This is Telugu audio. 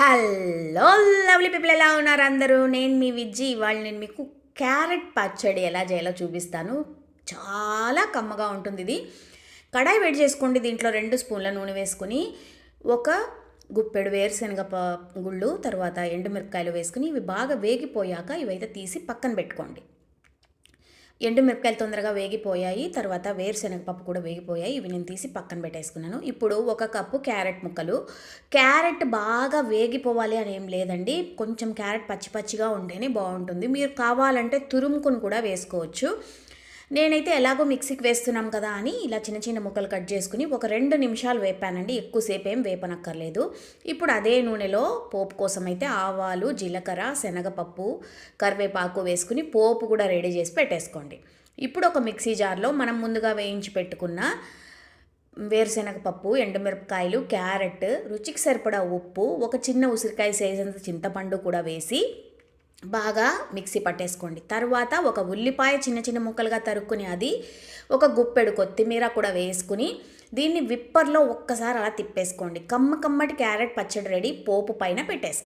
హలో లవ్లీ పీపుల్ ఎలా ఉన్నారు అందరూ? నేను మీ విజ్జి ఇవాళ నేను మీకు క్యారెట్ పచ్చడి ఎలా చేయాలో చూపిస్తాను. చాలా కమ్మగా ఉంటుంది ఇది. కడాయి వేడి చేసుకోండి దీంట్లో రెండు స్పూన్ల నూనె వేసుకుని ఒక గుప్పెడు వేరుశనగ ప గుళ్ళు తర్వాత ఎండుమిరపకాయలు వేసుకుని ఇవి బాగా వేగిపోయాక ఇవైతే తీసి పక్కన పెట్టుకోండి. ఎండుమిరపకాయలు తొందరగా వేగిపోయాయి తర్వాత వేరుశనగపప్పు కూడా వేగిపోయాయి. ఇవి నేను తీసి పక్కన పెట్టేసుకున్నాను. ఇప్పుడు ఒక కప్పు క్యారెట్ ముక్కలు. క్యారెట్ బాగా వేగిపోవాలి అని ఏం లేదండి. కొంచెం క్యారెట్ పచ్చి పచ్చిగా ఉంటేనే బాగుంటుంది. మీరు కావాలంటే తురుముకుని కూడా వేసుకోవచ్చు. నేనైతే ఎలాగో మిక్సీకి వేస్తున్నాం కదా అని ఇలా చిన్న చిన్న ముక్కలు కట్ చేసుకుని ఒక రెండు నిమిషాలు వేపానండి. ఎక్కువసేపు ఏం వేపనక్కర్లేదు. ఇప్పుడు అదే నూనెలో పోపు కోసం అయితే ఆవాలు జీలకర్ర శనగపప్పు కరివేపాకు వేసుకుని పోపు కూడా రెడీ చేసి పెట్టేసుకోండి. ఇప్పుడు ఒక మిక్సీ జార్లో మనం ముందుగా వేయించి పెట్టుకున్న వేరుశనగపప్పు ఎండుమిరపకాయలు క్యారెట్ రుచికి సరిపడా ఉప్పు ఒక చిన్న ఉసిరికాయ సేసినంత చింతపండు కూడా వేసి బాగా మిక్సీ పట్టేసుకోండి. తర్వాత ఒక ఉల్లిపాయ చిన్న చిన్న ముక్కలుగా తరుక్కుని అది ఒక గుప్పెడు కొత్తిమీర కూడా వేసుకుని దీన్ని విప్పర్లో ఒక్కసారి అలా తిప్పేసుకోండి. కమ్మ కమ్మటి క్యారెట్ పచ్చడి రెడీ పోపు పైన పెట్టేసుకోండి.